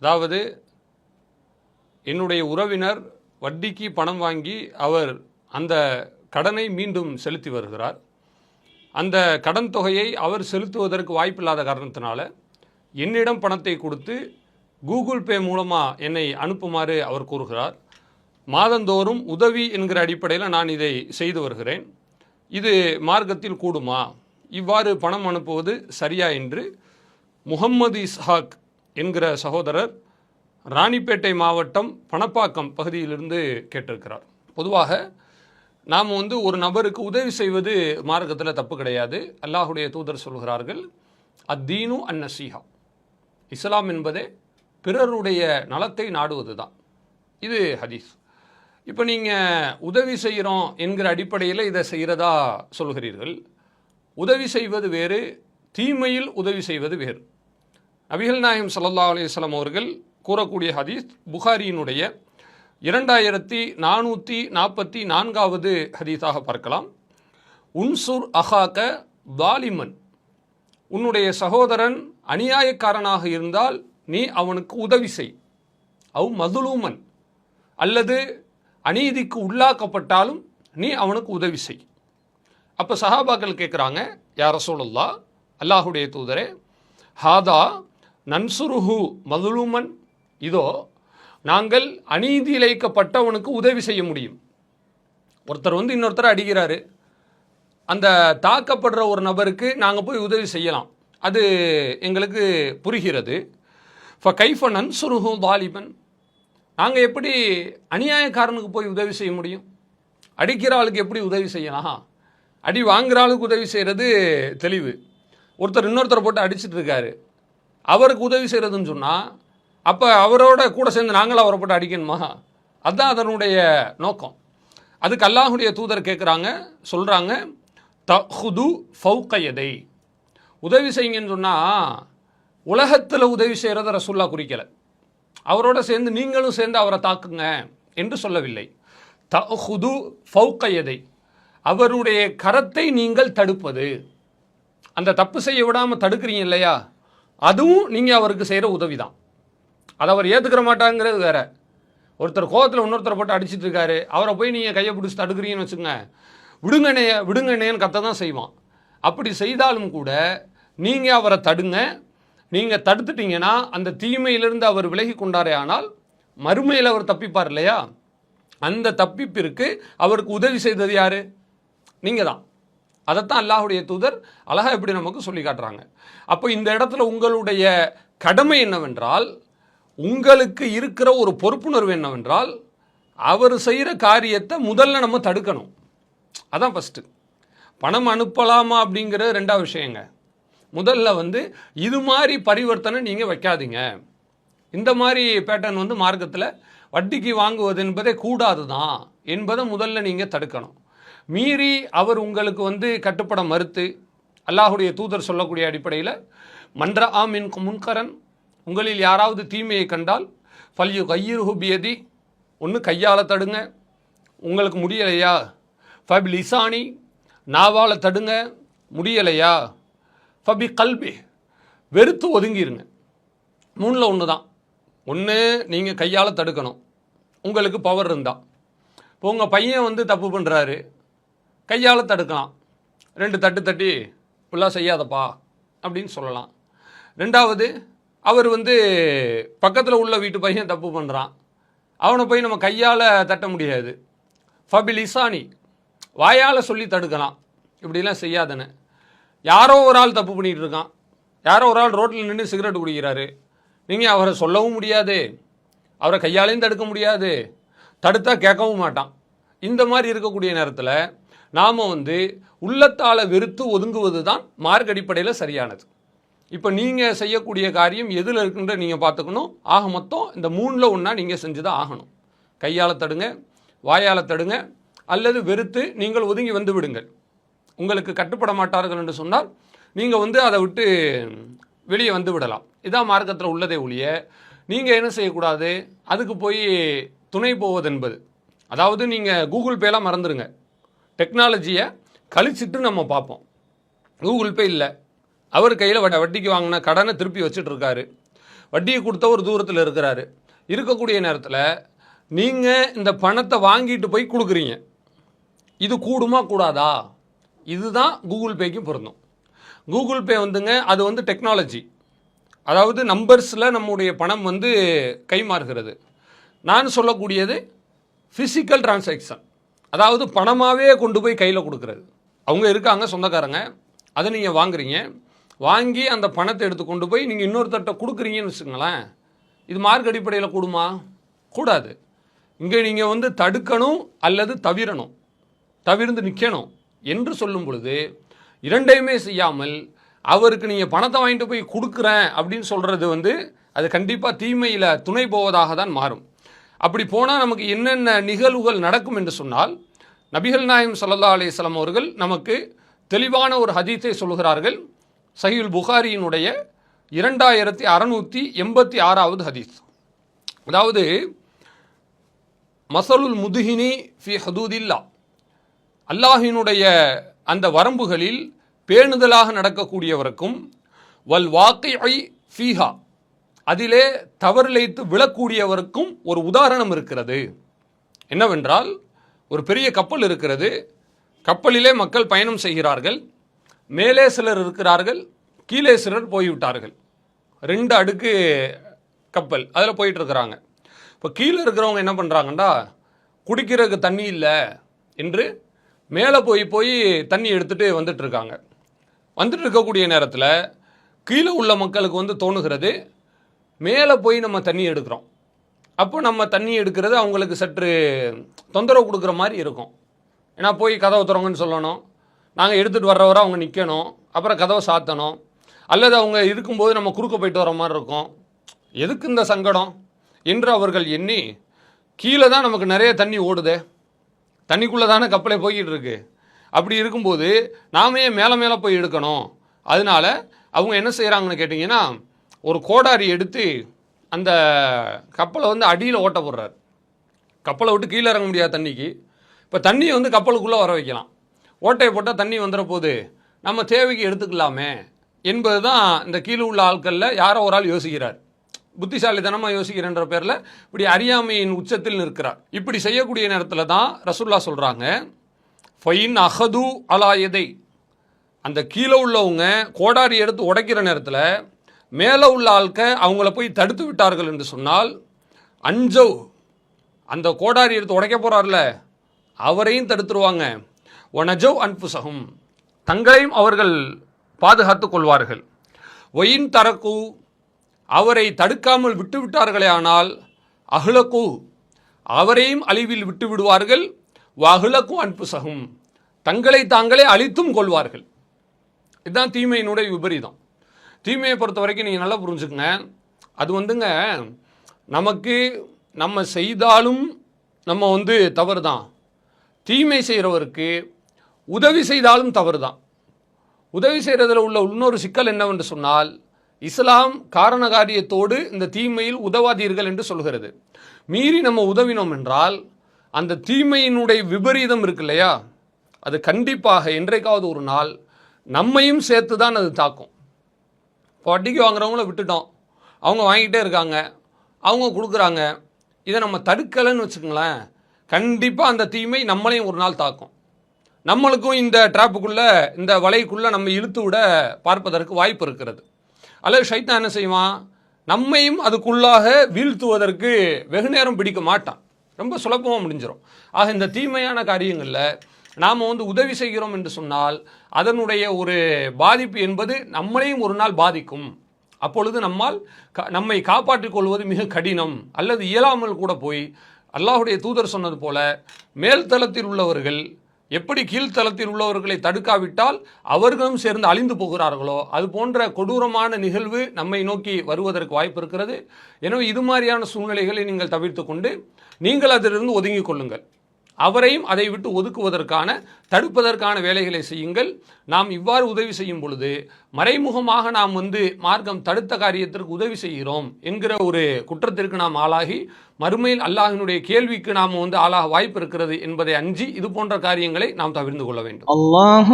அதாவது என்னுடைய உறவினர் வட்டிக்கு பணம் வாங்கி அவர் அந்த கடனை மீண்டும் செலுத்தி வருகிறார். அந்த கடன் தொகையை அவர் செலுத்துவதற்கு வாய்ப்பில்லாத காரணத்தினால என்னிடம் பணத்தை கொடுத்து கூகுள் பே மூலமாக என்னை அனுப்புமாறு அவர் கூறுகிறார். மாதந்தோறும் உதவி என்கிற அடிப்படையில் நான் இதை செய்து வருகிறேன். இது மார்க்கத்தில் கூடுமா? இவ்வாறு பணம் அனுப்புவது சரியா என்று முகம்மது இஸ்ஹாக் என்கிற சகோதரர் ராணிப்பேட்டை மாவட்டம் பணப்பாக்கம் பகுதியிலிருந்து கேட்டிருக்கிறார். பொதுவாக நாம் வந்து ஒரு நபருக்கு உதவி செய்வது மார்க்கத்தில் தப்பு கிடையாது. அல்லாஹுடைய தூதர் சொல்கிறார்கள் அத்தீனு அந்நசீஹா இஸ்லாம் என்பதே பிறருடைய நலத்தை நாடுவது தான் இது ஹதீஸ். இப்போ நீங்கள் உதவி செய்கிறோம் என்கிற அடிப்படையில் இதை செய்கிறதா சொல்கிறீர்கள். உதவி செய்வது வேறு தீமையில் உதவி செய்வது வேறு. நபிகள் நாயகம் சல்லா அலிஸ்லாம் அவர்கள் கூறக்கூடிய ஹதீஸ் புகாரியினுடைய இரண்டாயிரத்தி நானூற்றி நாற்பத்தி நான்காவது ஹதீஸாக பார்க்கலாம். உன்சுர் அஹாக்க தாலிமன் உன்னுடைய சகோதரன் அநியாயக்காரனாக இருந்தால் நீ அவனுக்கு உதவி செய். அவ் மதுலூமன். அல்லது அநீதிக்கு உள்ளாக்கப்பட்டாலும் நீ அவனுக்கு உதவி செய். அப்போ சஹாபாக்கள் கேட்குறாங்க யார் சொல்லல்லா அல்லாஹுடைய தூதரே ஹாதா நன்சுருஹு மதுலூமன். இதோ நாங்கள் அநீதி இழைக்கப்பட்டவனுக்கு உதவி செய்ய முடியும். ஒருத்தர் வந்து இன்னொருத்தர் அடிக்கிறாரு. அந்த தாக்கப்படுற ஒரு நபருக்கு நாங்கள் போய் உதவி செய்யலாம். அது எங்களுக்கு புரிகிறது. ஃப கைஃப நன்சுருஹு தாலிபன். நாங்கள் எப்படி அநியாயக்காரனுக்கு போய் உதவி செய்ய முடியும்? அடிக்கிற ஆளுக்கு எப்படி உதவி செய்யலாம்? அடி வாங்குற ஆளுக்கு உதவி செய்கிறது தெளிவு. ஒருத்தர் இன்னொருத்தரை போட்டு அடிச்சிட்டு இருக்காரு. அவருக்கு உதவி செய்கிறதுன்னு சொன்னால் அப்போ அவரோட கூட சேர்ந்து நாங்களும் அவரை போட்டு அடிக்கணுமா? அதுதான் அதனுடைய நோக்கம். அதுக்கு அல்லாஹுடைய தூதர் கேட்குறாங்க சொல்கிறாங்க தஹுது ஃபவுக்கையதை உதவி செய்யுங்கன்னு சொன்னால் உலகத்தில் உதவி செய்கிறத ரசுல்லா குறிக்கலை. அவரோட சேர்ந்து நீங்களும் சேர்ந்து அவரை தாக்குங்க என்று சொல்லவில்லை. தஹுது ஃபவுக்கையதை அவருடைய கரத்தை நீங்கள் தடுப்பது. அந்த தப்பு செய்ய விடாமல் தடுக்கிறீங்க இல்லையா? அதுவும் நீங்கள் அவருக்கு செய்கிற உதவி தான் அதை அவர் ஏற்றுக்கிற மாட்டாங்கிறது வேற. ஒருத்தர் கோவத்தில் இன்னொருத்தரை போட்டு அடிச்சிட்டு இருக்காரு. அவரை போய் நீங்கள் கையை பிடிச்சி தடுக்கிறீங்கன்னு வச்சுங்க விடுங்கண்ணே விடுங்கண்ணேன்னு கத்த தான் செய்வான். அப்படி செய்தாலும் கூட நீங்கள் அவரை தடுங்க. நீங்கள் தடுத்துட்டீங்கன்னா அந்த தீமையிலிருந்து அவர் விலகி கொண்டாரே ஆனால் மறுமையில் அவர் தப்பிப்பார் இல்லையா? அந்த தப்பிப்பிற்கு அவருக்கு உதவி செய்தது யார்? நீங்கள் தான் அதைத்தான் அல்லாஹுடைய தூதர் அழகா இப்படி நமக்கு சொல்லி காட்டுறாங்க. அப்போ இந்த இடத்துல உங்களுடைய கடமை என்னவென்றால் உங்களுக்கு இருக்கிற ஒரு பொறுப்புணர்வு என்னவென்றால் அவர் செய்கிற காரியத்தை முதல்ல நம்ம தடுக்கணும். அதான் ஃபஸ்ட்டு பணம் அனுப்பலாமா அப்படிங்கிறது ரெண்டாவது விஷயங்க. முதல்ல வந்து இது மாதிரி பரிவர்த்தனை நீங்கள் வைக்காதீங்க. இந்த மாதிரி பேட்டர்ன் வந்து மார்க்கத்தில் வட்டிக்கு வாங்குவது என்பதே கூடாது தான் என்பதை முதல்ல நீங்கள் தடுக்கணும். மீறி அவர் உங்களுக்கு வந்து கட்டுப்பட மறுத்து அல்லாஹுடைய தூதர் சொல்லக்கூடிய அடிப்படையில் மன்ற ஆமின் முன்கரன் உங்களில் யாராவது தீமையை கண்டால் ஃபல்யு கையிர் ஹுபியதி ஒன்று கையால் தடுங்க. உங்களுக்கு முடியலையா? ஃபபி லிசானி நாவால் தடுங்க. முடியலையா? ஃபபி கல்பி வெறுத்து ஒதுங்கிருங்க. மூணில் ஒன்று தான் ஒன்று நீங்கள் கையால் தடுக்கணும். உங்களுக்கு பவர் இருந்தால் இப்போ உங்கள் பையன் வந்து தப்பு பண்ணுறாரு கையால் தடுக்கலாம். ரெண்டு தட்டு தட்டி இப்படிலாம் செய்யாதப்பா அப்படின்னு சொல்லலாம். ரெண்டாவது அவர் வந்து பக்கத்தில் உள்ள வீட்டு பையன் தப்பு பண்ணுறான் அவனை போய் நம்ம கையால் தட்ட முடியாது. ஃபபில் இசானி வாயால் சொல்லி தடுக்கலாம். இப்படிலாம் செய்யாதன்னு. யாரோ ஒரு ஆள் தப்பு பண்ணிகிட்டு இருக்கான். யாரோ ஒரு ஆள் ரோட்டில் நின்று சிகரெட் குடிக்கிறாரு. நீங்கள் அவரை சொல்லவும் முடியாது. அவரை கையாலையும் தடுக்க முடியாது. தடுத்தா கேட்கவும் மாட்டான். இந்த மாதிரி இருக்கக்கூடிய நேரத்தில் நாம் வந்து உள்ளத்தால் வெறுத்து ஒதுங்குவது தான் மார்க் அடிப்படையில் சரியானது. இப்போ நீங்கள் செய்யக்கூடிய காரியம் எதில் இருக்குன்ற நீங்கள் பார்த்துக்கணும். ஆக மொத்தம் இந்த மூணில் ஒன்றா நீங்கள் செஞ்சு தான் ஆகணும். கையால் தடுங்க வாயால் தடுங்க அல்லது வெறுத்து நீங்கள் ஒதுங்கி வந்து விடுங்கள். உங்களுக்கு கட்டுப்பட மாட்டார்கள் என்று சொன்னால் நீங்கள் வந்து அதை விட்டு வெளியே வந்து விடலாம். இதான் மார்க்கத்தில் உள்ளதே ஒழிய நீங்கள் என்ன செய்யக்கூடாது? அதுக்கு போய் துணை போவது என்பது அதாவது நீங்கள் கூகுள் பேலாம் மறந்துடுங்க டெக்னாலஜியை கழிச்சிட்டு நம்ம பார்ப்போம். கூகுள் பே இல்லை. அவர் கையில் வட்டிக்கு வாங்கின கடனை திருப்பி வச்சுட்டு இருக்காரு. வட்டியை கொடுத்த ஒரு தூரத்தில் இருக்கிறாரு. இருக்கக்கூடிய நேரத்தில் நீங்கள் இந்த பணத்தை வாங்கிட்டு போய் கொடுக்குறீங்க. இது கூடுமா கூடாதா? இதுதான் கூகுள் பேக்கும் பொருந்தும். கூகுள் பே வந்துங்க அது வந்து டெக்னாலஜி. அதாவது நம்பர்ஸில் நம்முடைய பணம் வந்து கைமாறுகிறது. நான் சொல்லக்கூடியது ஃபிசிக்கல் டிரான்சாக்ஷன் அதாவது பணமாகவே கொண்டு போய் கையில் கொடுக்குறது. அவங்க இருக்காங்க சொந்தக்காரங்க. அதை நீங்கள் வாங்குறீங்க. வாங்கி அந்த பணத்தை எடுத்து கொண்டு போய் நீங்கள் இன்னொருத்தர்கிட்ட கொடுக்குறீங்கன்னு வச்சுக்கோங்களேன் இது மார்க் அடிப்படையில் கூடுமா? கூடாது. இங்கே நீங்கள் வந்து தடுக்கணும் அல்லது தவிரணும். தவிர்ந்து நிற்கணும் என்று சொல்லும் பொழுது இரண்டையுமே செய்யாமல் அவருக்கு நீங்கள் பணத்தை வாங்கிட்டு போய் கொடுக்குறேன் அப்படின்னு சொல்கிறது வந்து அது கண்டிப்பாக தீமையில் துணை போவதாக தான் மாறும். அப்படி போனால் நமக்கு என்னென்ன நிகழ்வுகள் நடக்கும் என்று சொன்னால் நபிகள் நாயம் ஸல்லல்லாஹு அலிஸ்லாம் அவர்கள் நமக்கு தெளிவான ஒரு ஹதீஸை சொல்கிறார்கள். சஹீல் புகாரியினுடைய இரண்டாயிரத்தி அறநூற்றி எண்பத்தி ஆறாவது ஹதீஸ். அதாவது மசலுல் முதுகினி ஃபி ஹதூதில்லா அல்லாஹினுடைய அந்த வரம்புகளில் பேணுதலாக நடக்கக்கூடியவருக்கும் வல் வாக்கை ஃபீஹா. அதிலே தவறிழைத்து விழக்கூடியவருக்கும் ஒரு உதாரணம் இருக்கிறது. என்னவென்றால் ஒரு பெரிய கப்பல் இருக்கிறது. கப்பலிலே மக்கள் பயணம் செய்கிறார்கள். மேலே சிலர் இருக்கிறார்கள். கீழே சிலர் போய்விட்டார்கள். ரெண்டு அடுக்கு கப்பல் அதில் போயிட்டுருக்குறாங்க. இப்போ கீழே இருக்கிறவங்க என்ன பண்ணுறாங்கண்டா குடிக்கிறதுக்கு தண்ணி இல்லை என்று மேலே போய் போய் தண்ணி எடுத்துகிட்டு வந்துட்டுருக்காங்க. வந்துட்டு இருக்கக்கூடிய நேரத்தில் கீழே உள்ள மக்களுக்கு வந்து தோணுகிறது மேலே போய் நம்ம தண்ணி எடுக்கிறோம். அப்போ நம்ம தண்ணி எடுக்கிறது அவங்களுக்கு சற்று தொந்தரவு கொடுக்குற மாதிரி இருக்கும். ஏன்னா போய் கதவை திறங்கன்னு சொல்லணும். நாங்கள் எடுத்துகிட்டு வர்ற வரை அவங்க நிற்கணும் அப்புறம் கதவை சாத்தணும். அல்லது அவங்க இருக்கும்போது நம்ம குறுக்க போயிட்டு வர மாதிரி இருக்கும். எதுக்கு இந்த சங்கடம்? என்று அவர்கள் எண்ணி கீழே தான் நமக்கு நிறைய தண்ணி ஓடுதே. தண்ணிக்குள்ளே தானே கப்பலே போய்கிட்டு இருக்கு. அப்படி இருக்கும்போது நாமே மேலே மேலே போய் எடுக்கணும். அதனால அவங்க என்ன செய்கிறாங்கன்னு கேட்டிங்கன்னா ஒரு கோடாரி எடுத்து அந்த கப்பலை வந்து அடியில் ஓட்ட போடுறாரு. கப்பலை விட்டு கீழே இறங்க முடியாது தண்ணிக்கு. இப்போ தண்ணியை வந்து கப்பலுக்குள்ளே வர வைக்கலாம். ஓட்டையை போட்டால் தண்ணி வந்துட போது நம்ம தேவைக்கு எடுத்துக்கலாமே என்பது தான் இந்த கீழே உள்ள ஆட்களில் யாரோ ஒரு ஆள் யோசிக்கிறார். புத்திசாலித்தனமாக யோசிக்கிறன்ற பேரில் இப்படி அறியாமையின் உச்சத்தில் நிற்கிறார். இப்படி செய்யக்கூடிய நேரத்தில் தான் ரசுல்லா சொல்கிறாங்க ஃபைன் அஹது அலாயதை அந்த கீழே உள்ளவங்க கோடாரி எடுத்து உடைக்கிற நேரத்தில் மேலே உள்ள ஆட்க அவங்கள போய் தடுத்து விட்டார்கள் என்று சொன்னால் அஞ்சவ் அந்த கோடாரி எடுத்து உடைக்க போகிறார்ல அவரையும் தடுத்துருவாங்க. ஒனஜவ் அன்புசகம். தங்களையும் அவர்கள் பாதுகாத்து கொள்வார்கள். ஒயின் தரக்கு அவரை தடுக்காமல் விட்டு விட்டார்களே ஆனால் அகுலக்கு அவரையும் அழிவில் விட்டு விடுவார்கள். வஹ்லகு அன்புசகும். தங்களை தாங்களே அழித்தும் கொள்வார்கள். இதுதான் தீமையினுடைய விபரீதம். தீமையை பொறுத்த வரைக்கும் நீங்கள் நல்லா புரிஞ்சுக்கங்க. அது வந்துங்க நமக்கு நம்ம செய்தாலும் நம்ம வந்து தவறு தான் தீமை செய்கிறவருக்கு உதவி செய்தாலும் தவறு தான் உதவி செய்கிறதுல உள்ள இன்னொரு சிக்கல் என்னவென்று சொன்னால் இஸ்லாம் காரண காரியத்தோடு இந்த தீமையில் உதவாதீர்கள் என்று சொல்கிறது. மீறி நம்ம உதவினோம் என்றால் அந்த தீமையினுடைய விபரீதம் இருக்கு இல்லையா? அது கண்டிப்பாக என்றைக்காவது ஒரு நாள் நம்மையும் சேர்த்து தான் அது தாக்கும். வட்டிக்கு வாங்குறவங்கள விட்டுட்டோம். அவங்க வாங்கிட்டே இருக்காங்க. அவங்க கொடுக்குறாங்க. இதை நம்ம தடுக்கலைன்னு வச்சுக்கோங்களேன். கண்டிப்பாக அந்த தீமை நம்மளையும் ஒரு நாள் தாக்கும். நம்மளுக்கும் இந்த ட்ராப்புக்குள்ளே இந்த வலைக்குள்ளே நம்ம இழுத்து விட பார்ப்பதற்கு வாய்ப்பு இருக்கிறது. அல்லது ஷைத்தான் என்ன செய்வான்? நம்மையும் அதுக்குள்ளாக வீழ்த்துவதற்கு வெகு நேரம் பிடிக்க மாட்டான். ரொம்ப சுலபமாக முடிஞ்சிடும் ஆக இந்த தீமையான காரியங்களில் நாம் வந்து உதவி செய்கிறோம் என்று சொன்னால் அதனுடைய ஒரு பாதிப்பு என்பது நம்மளையும் ஒரு நாள் பாதிக்கும். அப்பொழுது நம்மால் க நம்மை காப்பாற்றிக் கொள்வது மிக கடினம். அல்லது இயலாமல் கூட போய் அல்லாஹுடைய தூதர் சொன்னது போல மேல்தளத்தில் உள்ளவர்கள் எப்படி கீழ்த்தளத்தில் உள்ளவர்களை தடுக்காவிட்டால் அவர்களும் சேர்ந்து அழிந்து போகிறார்களோ அது போன்ற கொடூரமான நிகழ்வு நம்மை நோக்கி வருவதற்கு வாய்ப்பு இருக்கிறது. எனவே இது மாதிரியான சூழ்நிலைகளை நீங்கள் தவிர்த்து கொண்டு நீங்கள் அதிலிருந்து ஒதுங்கிக் கொள்ளுங்கள். அவரையும் அதை விட்டு ஒதுக்குவதற்கான தடுப்பதற்கான வேலைகளை செய்யுங்கள். நாம் இவ்வாறு உதவி செய்யும் பொழுது மறைமுகமாக நாம் வந்து மார்க்கம் தடுத்த காரியத்திற்கு உதவி செய்கிறோம் என்கிற ஒரு குற்றத்திற்கு நாம் ஆளாகி மறுமையில் அல்லாஹினுடைய கேள்விக்கு நாம் வந்து ஆளாக வாய்ப்பு இருக்கிறது என்பதை அஞ்சி இது போன்ற காரியங்களை நாம் தவிர்ந்து கொள்ள வேண்டும். அல்லாஹ்